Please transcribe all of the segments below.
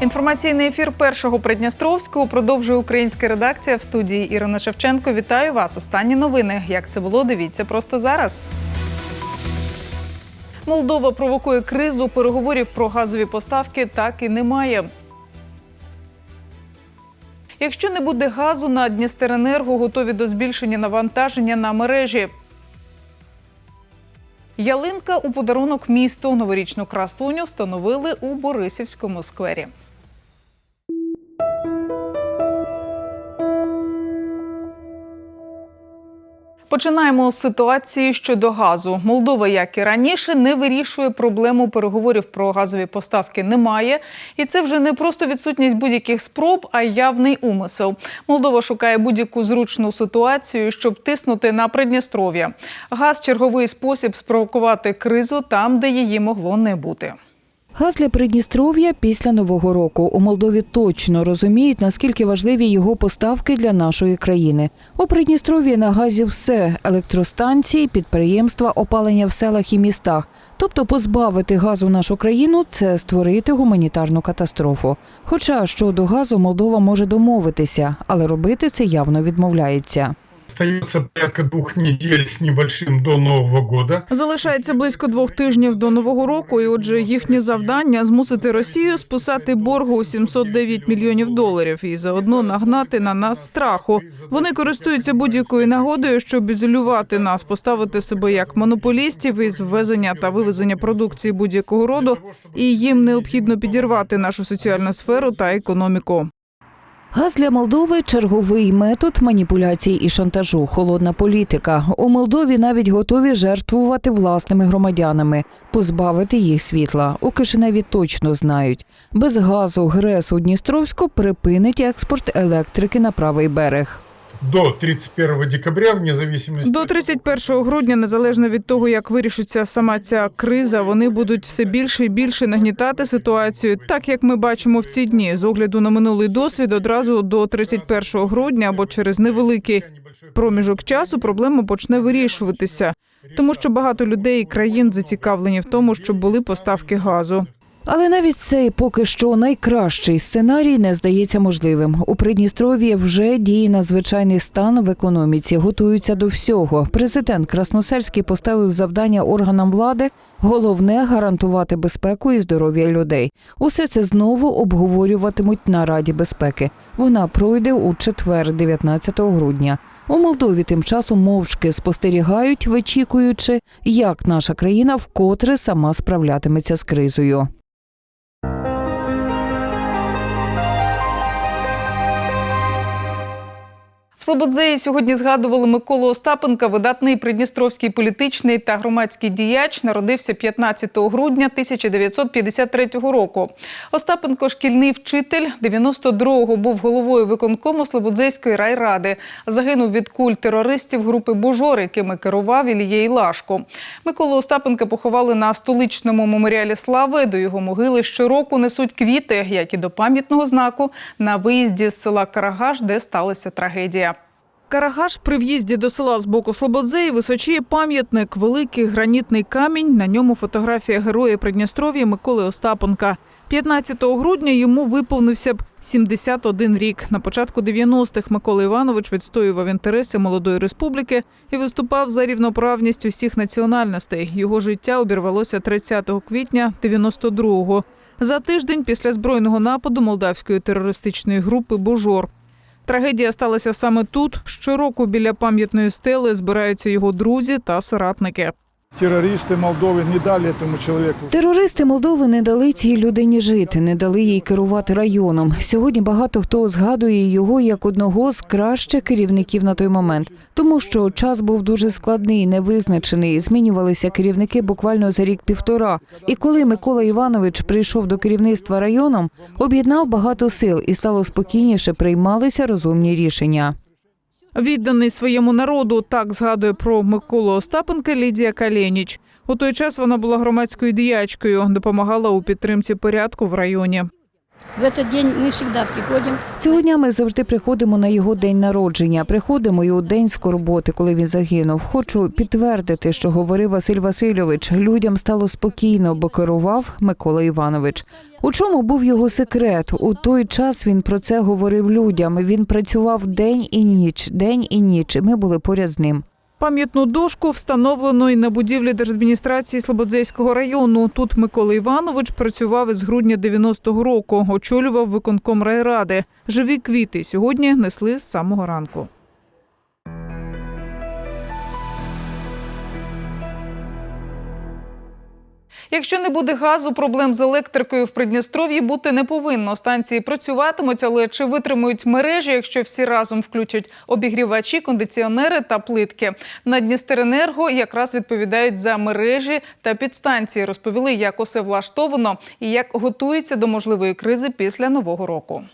Інформаційний ефір першого Придністровського продовжує українська редакція в студії Ірина Шевченко. Вітаю вас. Останні новини. Як це було? Дивіться просто зараз. Молдова провокує кризу. Переговорів про газові поставки так і немає. Якщо не буде газу на Дністеренерго, готові до збільшення навантаження на мережі. Ялинка у подарунок місту новорічну красуню встановили у Борисівському сквері. Починаємо з ситуації щодо газу. Молдова, як і раніше, не вирішує проблему переговорів про газові поставки. Немає, і це вже не просто відсутність будь-яких спроб, а явний умисел. Молдова шукає будь-яку зручну ситуацію, щоб тиснути на Придністров'я. Газ черговий спосіб спровокувати кризу там, де її могло не бути. Газ для Придністров'я після нового року у Молдові точно розуміють, наскільки важливі його поставки для нашої країни. У Придністров'ї на газі все електростанції, підприємства, опалення в селах і містах. Тобто позбавити газу нашу країну це створити гуманітарну катастрофу. Хоча щодо газу Молдова може домовитися, але робити це явно відмовляється. Остается порядка двух недель с небольшим до Нового года. Залишається близько двох тижнів до нового року, і отже, їхнє завдання змусити Росію списати боргу у 709 мільйонів доларів і заодно нагнати на нас страху. Вони користуються будь-якою нагодою, щоб ізолювати нас, поставити себе як монополістів із ввезення та вивезення продукції будь-якого роду, і їм необхідно підірвати нашу соціальну сферу та економіку. Газ для Молдови черговий метод маніпуляцій і шантажу, холодна політика. У Молдові навіть готові жертвувати власними громадянами, позбавити їх світла. У Кишиневі точно знають. Без газу ГРЕС у Дністровську припинить експорт електрики на правий берег. До 31 декабря, вне зависимости... До 31 грудня, незалежно від того, як вирішиться сама ця криза, вони будуть все більше і більше нагнітати ситуацію, так як ми бачимо в ці дні. З огляду на минулий досвід, одразу до 31 грудня або через невеликий проміжок часу проблема почне вирішуватися, тому що багато людей і країн зацікавлені в тому, щоб були поставки газу. Але навіть цей поки що найкращий сценарій не здається можливим. У Придністров'ї вже діє надзвичайний стан в економіці, готуються до всього. Президент Красносельський поставив завдання органам влади головне гарантувати безпеку і здоров'я людей. Усе це знову обговорюватимуть на Раді безпеки. Вона пройде у четвер, 19 грудня. У Молдові тим часом мовчки спостерігають, вичікуючи, як наша країна вкотре сама справлятиметься з кризою. В Слободзеї сьогодні згадували Миколу Остапенка, видатний придністровський політичний та громадський діяч. Народився 15 грудня 1953 року. Остапенко – шкільний вчитель. 92-го був головою виконкому Слободзейської райради. Загинув від куль терористів групи «Бужор», якими керував Ілієй Лашко. Миколу Остапенка поховали на столичному меморіалі слави. До його могили щороку несуть квіти, як і до пам'ятного знаку на виїзді з села Карагаш, де сталася трагедія. Карагаш при в'їзді до села з боку Слободзеї височіє пам'ятник, великий гранітний камінь. На ньому фотографія героя Придністров'я Миколи Остапенка. 15 грудня йому виповнився б 71 рік. На початку 90-х Микола Іванович відстоював інтереси молодої республіки і виступав за рівноправність усіх національностей. Його життя обірвалося 30 квітня 92-го. За тиждень після збройного нападу молдавської терористичної групи Бужор. Трагедія сталася саме тут. Щороку біля пам'ятної стели збираються його друзі та соратники. Террористы Молдовы не дали этому человеку Терористи Молдови не дали цій людині жити, не дали їй керувати районом. Сьогодні багато хто згадує його як одного з кращих керівників на той момент, тому що час був дуже складний, невизначений. Змінювалися керівники буквально за рік-півтора. І коли Микола Іванович прийшов до керівництва районом, об'єднав багато сил і стало спокійніше приймалися розумні рішення. Відданий своєму народу, так згадує про Миколу Остапенка Лідія Калєніч. У той час вона була громадською діячкою, допомагала у підтримці порядку в районі. В этот день мы всегда приходим. Цього дня ми завжди приходимо на його день народження. Приходимо і у день скорботи, коли він загинув. Хочу підтвердити, що говорив Василь Васильович. Людям стало спокійно, бо керував Микола Іванович. У чому був його секрет? У той час він про це говорив людям. Він працював день і ніч, день і ніч. Ми були поряд з ним. Пам'ятну дошку встановлено і на будівлі держадміністрації Слободзейського району. Тут Микола Іванович працював із грудня 90-го року, очолював виконком райради. Живі квіти сьогодні несли з самого ранку. Якщо не буде газу, проблем з електрикою в Придністров'ї бути не повинно. Станції працюватимуть, але чи витримують мережі, якщо всі разом включать обігрівачі, кондиціонери та плитки? На Дністеренерго якраз відповідають за мережі та підстанції. Розповіли, як усе влаштовано і як готується до можливої кризи після нового року.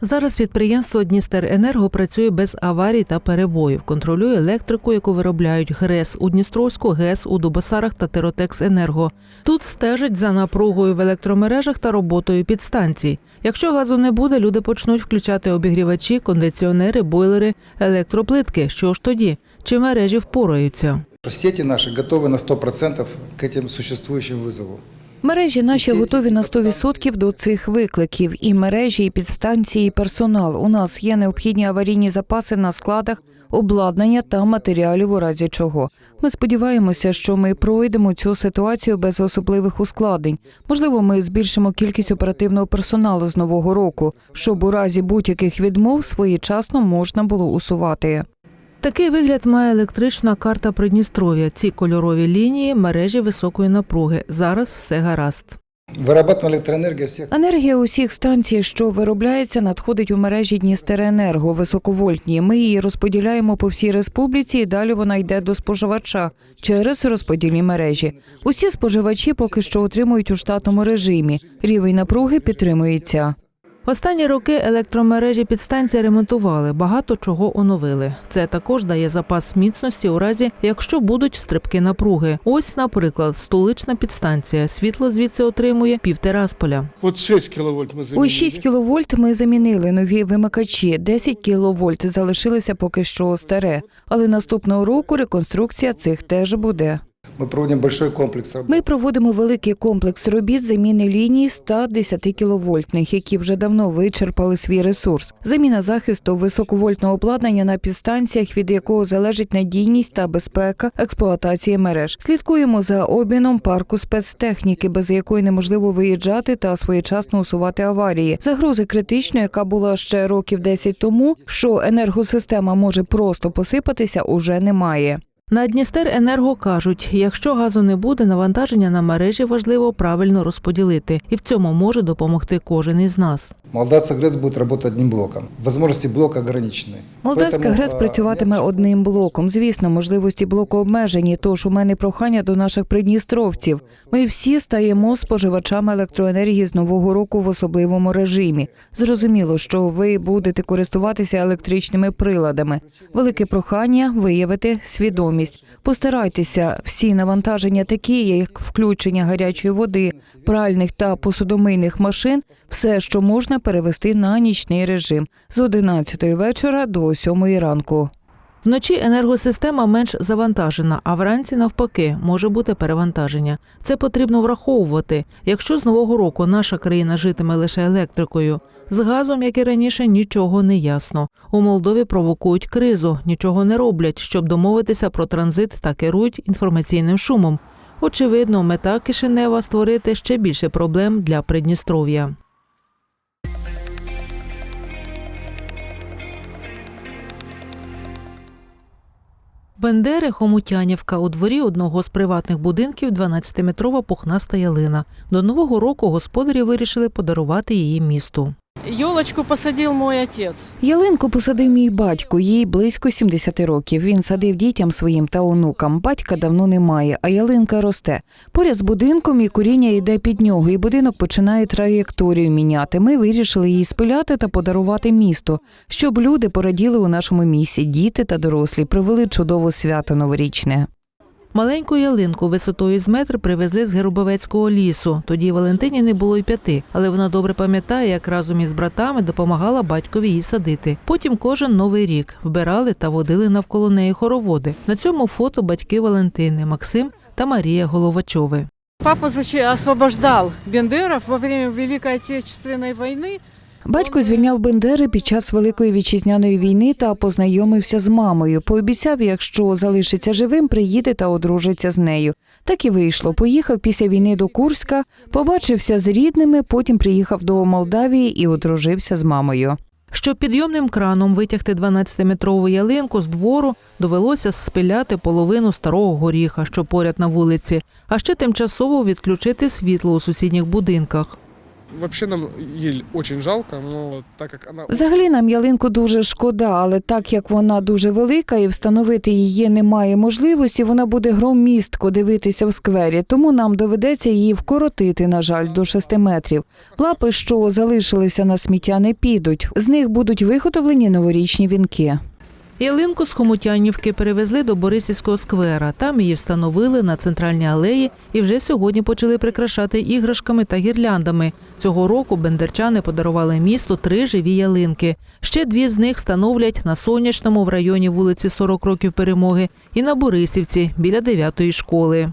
Зараз підприємство Дністеренерго працює без аварій та перебоїв. Контролює електрику, яку виробляють ГРЕС у Дністровську, ГЕС у Дубосарах та Теротекс Енерго. Тут стежать за напругою в електромережах та роботою підстанцій. Якщо газу не буде, люди почнуть включати обігрівачі, кондиціонери, бойлери, електроплитки. Що ж тоді? Чи мережі впораються? Сети наши готовы на 100% к этим существующим вызовам. Мережі наші готові на підстанції. 100% до цих викликів. І мережі, і підстанції, і персонал. У нас є необхідні аварійні запаси на складах, обладнання та матеріалів у разі чого. Ми сподіваємося, що ми пройдемо цю ситуацію без особливих ускладнень. Можливо, ми збільшимо кількість оперативного персоналу з нового року, щоб у разі будь-яких відмов своєчасно можна було усувати. Такий вигляд має електрична карта Придністров'я. Ці кольорові лінії мережі високої напруги. Зараз все гаразд. Вырабатываем электроэнергию всех. Енергія усіх станцій, що виробляється, надходить у мережі Дністеренерго високовольтні. Ми її розподіляємо по всій республіці, і далі вона йде до споживача через розподільні мережі. Усі споживачі поки що отримують у штатному режимі. Рівень напруги підтримується. Останні роки електромережі підстанції ремонтували, багато чого оновили. Це також дає запас міцності у разі, якщо будуть стрибки напруги. Ось, наприклад, столична підстанція. Світло звідси отримує півтерасполя. Вот 6 киловольт мы заменили. У 6 кіловольт ми замінили нові вимикачі. 10 кіловольт залишилося поки що старе. Але наступного року реконструкція цих теж буде. Мы проводим большой комплекс работ. Ми проводимо великий комплекс робіт заміни ліній 110 кіловольтних, які вже давно вичерпали свій ресурс. Заміна захисту високовольтного обладнання на підстанціях, від якого залежить надійність та безпека експлуатації мереж. Слідкуємо за обміном парку спецтехніки, без якої неможливо виїжджати та своєчасно усувати аварії. Загрози критичної, яка була ще років 10 тому, що енергосистема може просто посипатися, уже немає. На Дністеренерго кажуть, якщо газу не буде, навантаження на мережі важливо правильно розподілити, і в цьому може допомогти кожен із нас. Молдавца ГРЭС будет работать одним блоком. Возможности блока ограничены. Молдавська Поэтому, ГРЕС а, працюватиме я- одним блоком. Звісно, можливості блоку обмежені. Тож у мене прохання до наших придністровців. Ми всі стаємо споживачами електроенергії з нового року в особливому режимі. Зрозуміло, що ви будете користуватися електричними приладами. Велике прохання виявити свідомість. Постарайтеся всі навантаження, такі як включення гарячої води, пральних та посудомийних машин, все, що можна перевести на нічний режим з 11 вечора до 7 ранку. Вночі енергосистема менш завантажена, а вранці навпаки може бути перевантаження. Це потрібно враховувати. Якщо з нового року наша країна житиме лише електрикою, з газом, як і раніше, нічого не ясно. У Молдові провокують кризу, нічого не роблять, щоб домовитися про транзит та керують інформаційним шумом. Очевидно, мета Кишинева створити ще більше проблем для Придністров'я. Бендери Хомутянівка у дворі одного з приватних будинків 12-метрова пухнаста ялина. До нового року господарі вирішили подарувати її місту. Елочку посадил мой отец. Ялинку посадив мій батько, їй близько 70 років. Він садив дітям своїм та онукам. Батька давно немає, а ялинка росте. Поряд з будинком і коріння йде під нього, і будинок починає траєкторію міняти. Ми вирішили її спиляти та подарувати місту, щоб люди пораділи у нашому місці, діти та дорослі, провели чудове свято новорічне. Маленьку ялинку висотою з метр привезли з Герубовецького лісу. Тоді Валентині не було й п'яти, але вона добре пам'ятає, як разом із братами допомагала батькові її садити. Потім кожен новий рік вбирали та водили навколо неї хороводи. На цьому фото батьки Валентини Максим та Марія Головачови. Папа освобождал Бендеров во время Великой Отечественной войны. Батько звільняв Бендери під час Великої вітчизняної війни та познайомився з мамою. Пообіцяв, якщо залишиться живим, приїде та одружиться з нею. Так і вийшло. Поїхав після війни до Курська, побачився з рідними, потім приїхав до Молдавії і одружився з мамою. Щоб підйомним краном витягти 12-метрову ялинку з двору, довелося спиляти половину старого горіха, що поряд на вулиці, а ще тимчасово відключити світло у сусідніх будинках. Вообще нам ель очень жалко, но так как она... Взагалі нам ялинку дуже шкода, але так як вона дуже велика і встановити її немає можливості, вона буде громістко дивитися в сквері, тому нам доведеться її вкоротити, на жаль, до 6 метрів. Лапи, що залишилися на сміття, не підуть. З них будуть виготовлені новорічні вінки. Ялинку з Хомутянівки перевезли до Борисівського сквера. Там її встановили на центральній алеї і вже сьогодні почали прикрашати іграшками та гірляндами. Цього року бендерчани подарували місту три живі ялинки. Ще дві з них встановлять на сонячному в районі вулиці 40 років перемоги і на Борисівці біля 9-ї школи.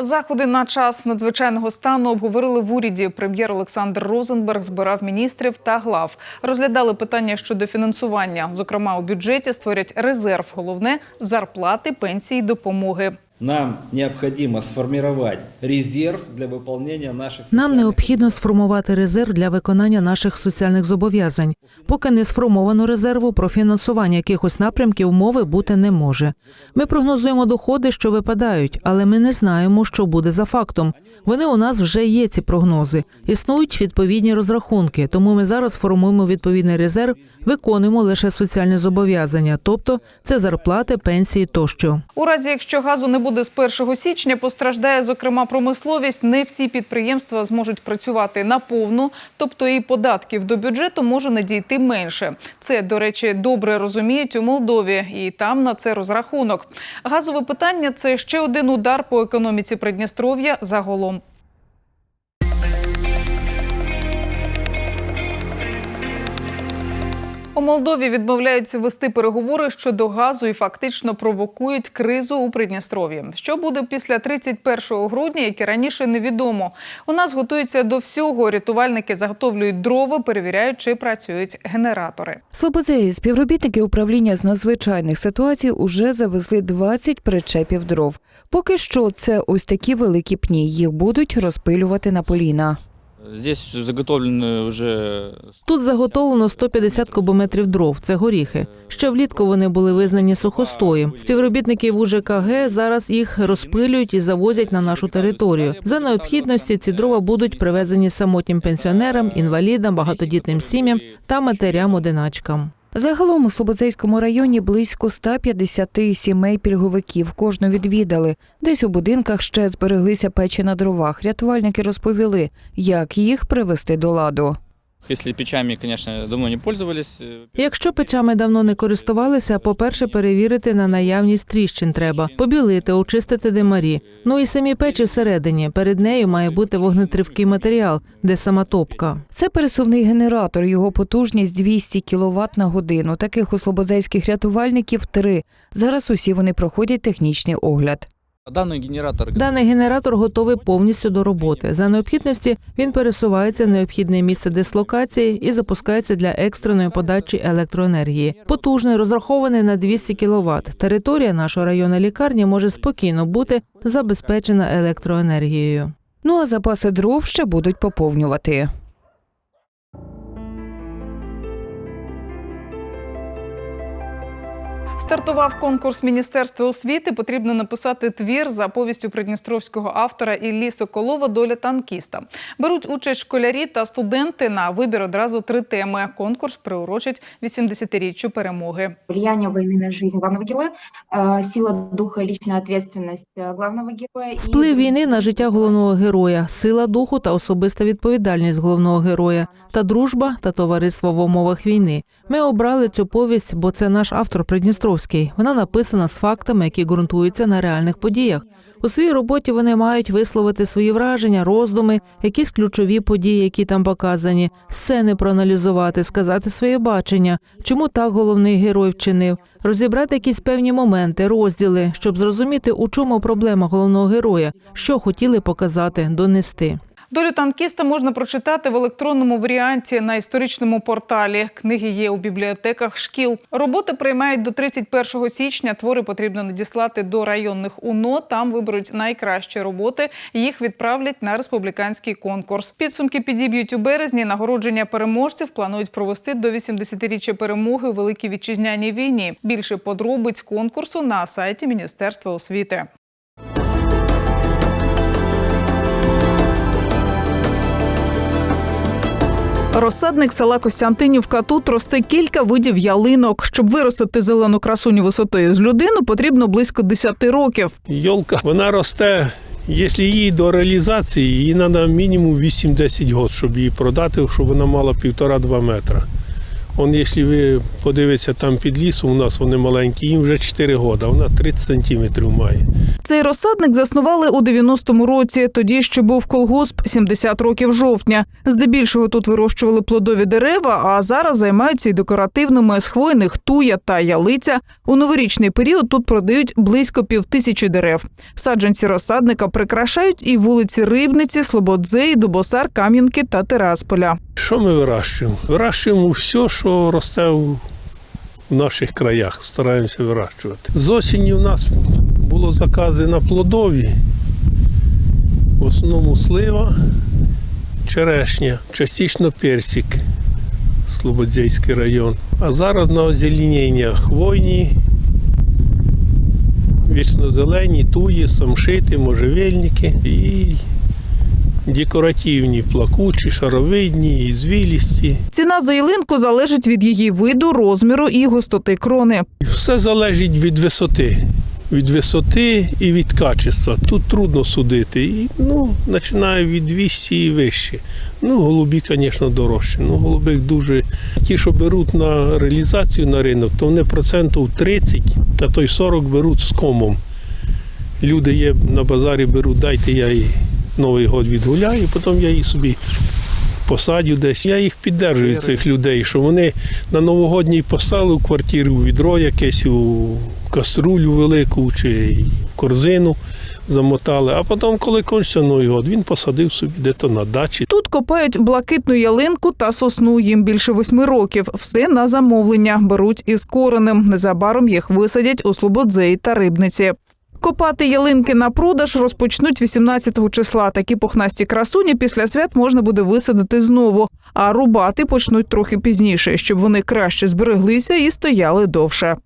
Заходи на час надзвичайного стану обговорили в уряді. Прем'єр Олександр Розенберг збирав міністрів та глав. Розглядали питання щодо фінансування. Зокрема, у бюджеті створять резерв. Головне зарплати, пенсії, допомоги. Нам необходимо сформировать резерв для выполнения наших Нам необхідно сформувати резерв для виконання наших соціальних зобов'язань. Поки не сформовано резерву, про фінансування якихось напрямків мови бути не може. Ми прогнозуємо доходи, що випадають, але ми не знаємо, що буде за фактом. Вони у нас вже є ці прогнози. Існують відповідні розрахунки, тому ми зараз формуємо відповідний резерв, виконуємо лише соціальні зобов'язання, тобто це зарплати, пенсії тощо. У разі, якщо газу не буде з 1 січня, постраждає зокрема промисловість. Не всі підприємства зможуть працювати наповну, тобто і податків до бюджету може надійти менше. Це, до речі, добре розуміють у Молдові, і там на це розрахунок. Газове питання це ще один удар по економіці Придністров'я загалом. У Молдові відмовляються вести переговори щодо газу і фактично провокують кризу у Придністров'ї. Що буде після 31 грудня, як і раніше невідомо. У нас готуються до всього. Рятувальники заготовлюють дрова, перевіряють, чи працюють генератори. Слободзеї співробітники управління з надзвичайних ситуацій уже завезли 20 причепів дров. Поки що це ось такі великі пні. Їх будуть розпилювати на поліна. Здесь заготовлено вже Тут заготовлено 150 кубометрів дров. Це горіхи. Ще влітку вони були визнані сухостоєм. Співробітники ВУЖКГ зараз їх розпилюють і завозять на нашу територію. За необхідності ці дрова будуть привезені самотнім пенсіонерам, інвалідам, багатодітним сім'ям та матерям-одиначкам. Загалом у Слободзейському районі близько 150 сімей пільговиків. Кожну відвідали. Десь у будинках ще збереглися печі на дровах. Рятувальники розповіли, як їх привести до ладу. Если печами, конечно, давно не пользовались. э, Якщо печами давно не користувалися, по-перше, перевірити на наявність тріщин треба, побілити, очистити димарі. Ну і самі печі всередині. Перед нею має бути вогнетривкий матеріал, де сама топка. Це пересувний генератор. Його потужність 200 кВт на годину. Таких у слободзейських рятувальників три. Зараз усі вони проходять технічний огляд. Данный генератор Даний генератор готовий повністю до роботи. За необхідності він пересувається в необхідне місце дислокації і запускається для екстреної подачі електроенергії. Потужний, розрахований на 200 кВт. Територія нашої районної лікарні може спокійно бути забезпечена електроенергією. Ну а запаси дров ще будуть поповнювати. Стартував конкурс Міністерства освіти. Потрібно написати твір за повістю придністровського автора Іллі Соколова Доля танкіста. Беруть участь школярі та студенти на вибір одразу три теми. Конкурс приурочить 80-річчю перемоги. влияние войны на жизнь главного героя, э, сила духа и личная ответственность э, главного героя. и Вплив війни на життя головного героя, сила духу та особиста відповідальність головного героя, та дружба та товариство в умовах війни. Ми обрали цю повість, бо це наш автор Придністровський. Вона написана з фактами, які ґрунтуються на реальних подіях. У своїй роботі вони мають висловити свої враження, роздуми, якісь ключові події, які там показані, сцени проаналізувати, сказати своє бачення, чому так головний герой вчинив, розібрати якісь певні моменти, розділи, щоб зрозуміти, у чому проблема головного героя, що хотіли показати, донести. Долю танкіста можна прочитати в електронному варіанті на історичному порталі. Книги є у бібліотеках шкіл. Роботи приймають до 31 січня. Твори потрібно надіслати до районних УНО. Там виберуть найкращі роботи. Їх відправлять на республіканський конкурс. Підсумки підіб'ють у березні. Нагородження переможців планують провести до 80-річчя перемоги у великій вітчизняній війні. Більше подробиць конкурсу на сайті Міністерства освіти. Розсадник села Костянтинівка тут росте кілька видів ялинок. Щоб виростити зелену красуню висотою з людину, потрібно близько 10 років. Йолка, вона росте. Якщо її до реалізації, їй треба мінімум 8-10 років, щоб її продати, щоб вона мала 1,5-2 метра. Он, якщо ви подивитеся там під лісом, у нас вони маленькі, їм вже 4 роки, вона 30 сантиметрів має. Цей розсадник заснували у 90-му році. Тоді ще був колгосп 70 років жовтня. Здебільшого тут вирощували плодові дерева, а зараз займаються й декоративними з хвойних туя та ялиця. У новорічний період тут продають близько півтисячі дерев. Саджанці розсадника прикрашають і вулиці Рибниці, Слободзеї, Дубосар, Кам'янки та Терасполя. Що ми вирощуємо? Вирощуємо все, що росте в наших краях, стараємося вирощувати. З осені в нас було закази на плодові, в основному слива, черешня, частично персик, Слободзейський район. А зараз на озеленіння хвойні, вічнозелені, туї, самшити, можжевельники і декоративні, плакучі, шаровидні, і звілісті. Ціна за ялинку залежить від її виду, розміру і густоти крони. Все залежить від висоти. Від висоти і від качества. Тут трудно судити. І, ну, починає від 200 і вище. Ну, голубі, звісно, дорожче. Ну, голуби дуже. Ті, що беруть на реалізацію на ринок, то вони процентів 30, а то й 40 беруть з комом. Люди є на базарі беруть, дайте я її Новий год відгуляю, потім я її собі посадю десь. Я їх піддержую, цих людей, що вони на новогодній поставили в квартиру відро якесь у каструлю велику чи корзину замотали. А потім, коли кончився Новий год, він посадив собі десь на дачі. Тут копають блакитну ялинку та сосну. Їм більше восьми років. Все на замовлення. Беруть із коренем. Незабаром їх висадять у Слободзеї та Рибниці. Копати ялинки на продаж розпочнуть 18 числа. Такі пухнасті красуні після свят можна буде висадити знову, а рубати почнуть трохи пізніше, щоб вони краще збереглися і стояли довше.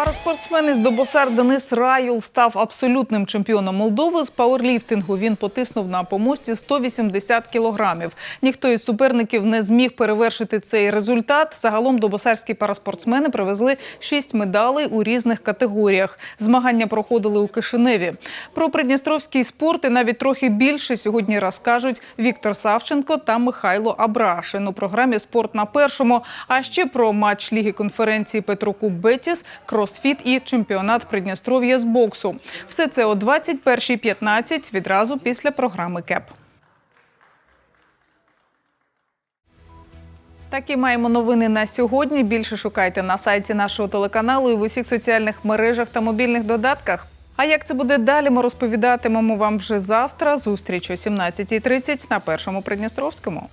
Параспортсмен із Добосар Денис Раюл став абсолютним чемпіоном Молдови з пауерліфтингу. Він потиснув на помості 180 кілограмів. Ніхто із суперників не зміг перевершити цей результат. Загалом добосарські параспортсмени привезли шість медалей у різних категоріях. Змагання проходили у Кишиневі. Про придністровський спорт і навіть трохи більше сьогодні розкажуть Віктор Савченко та Михайло Абрашин у програмі Спорт на першому. А ще про матч Ліги конференції Петрокуб Бетіс, кросфіт і чемпіонат Придністров'я з боксу. Все це о 21.15 відразу після програми КЕП. Такі маємо новини на сьогодні. Більше шукайте на сайті нашого телеканалу і в усіх соціальних мережах та мобільних додатках. А як це буде далі, ми розповідатимемо вам вже завтра. Зустріч о 17.30 на першому Придністровському.